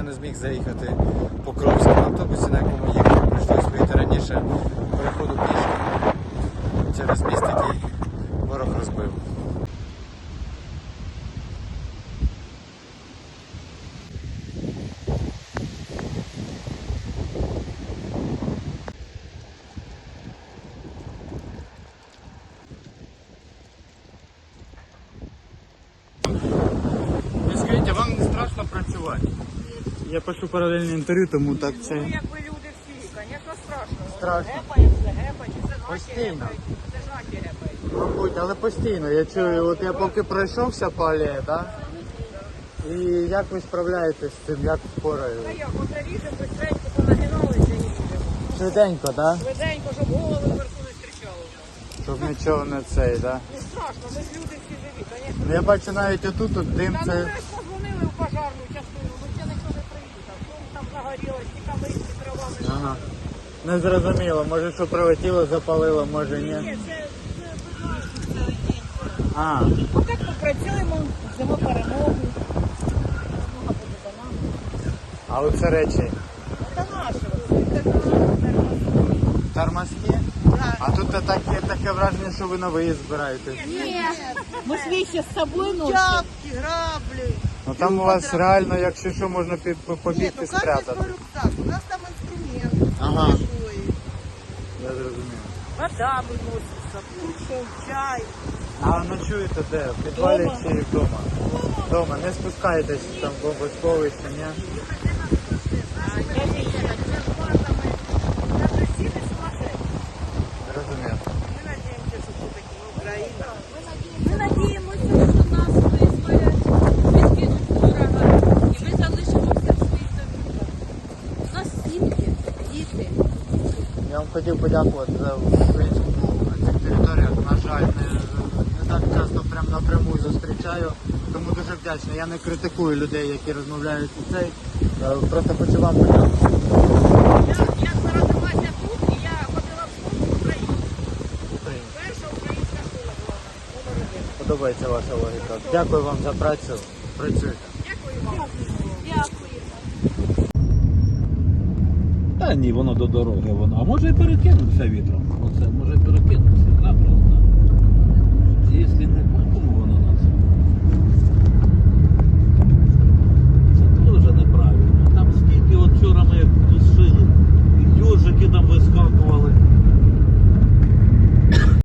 я не зміг заїхати по Кровську автобусі, на якому їхав. Прийшлось вийти раніше переходу пішки через міст, який ворог розбив. Вам не страшно працювати? Я пишу паралельне інтерв'ю, тому так це. Ну, як ви люди всі, звісно, страшно. Страшно. Гепаємо, це гепають, це наші Постійно. гепають, це ж гепають. Мабуть, але постійно. Я чую, от я поки пройшовся по алеї, да? І як ви справляєтесь з цим, як Та впораю? як, оце ріжемо, швиденько понагиналися і їдемо. Швиденько, да? Швиденько, щоб голови вверху не стрічали. Щоб нічого не цей, да? Ну страшно, ми ж люди всі живі, звісно. Ну я бачу навіть отут от дим Та ну це. ми ж позвонили в пожарну частину, ну ще ніхто не приїхав. Що там загорілось, ті камиці, травами. Ага. Не зрозуміло, може що прилетіло, запалило, може Ні, ні. це, це будь день. А, Поки попрацюємо, зимо перемогу. Перемога буде за нами. а оце речі. Це наше, це наше. Тормозки? А тут таке, таке враження, що ви на виїзд збираєтесь. Ми свічі з собою носимо. Тяпки, грабли. Ну там у вас реально, якщо що, можна під, по- Нет, побігти у спрятати. каждого рюкзак. У нас там Ага. большой. Я зрозумів. Вода виносить з собою. Чай. А ночуєте де? В підвалі Дома. чи вдома? Вдома. Не спускаєтесь там в бомбосховище, ні? Зрозумів. Мы надеемся, что все-таки Украина. Ми надіємося, що нас визволять, відкинуть ворога, і ми залишимося в своїх домівках. У нас сім'ї, діти. Я вам хотів подякувати за українську мову на цих територіях. На жаль, не, не так часто прям напряму зустрічаю. Тому дуже вдячний. Я не критикую людей, які розмовляють у цей. Е, Просто хочу вам подякувати. Я народилася тут, і я ходила в школу в Україні. Перша українська школа була номер один. Подобається ваша логіка. Дякую вам за працю. Працюйте. Дякую вам. Дякую. Та ні, воно до дороги воно. А може і перекинувся вітром.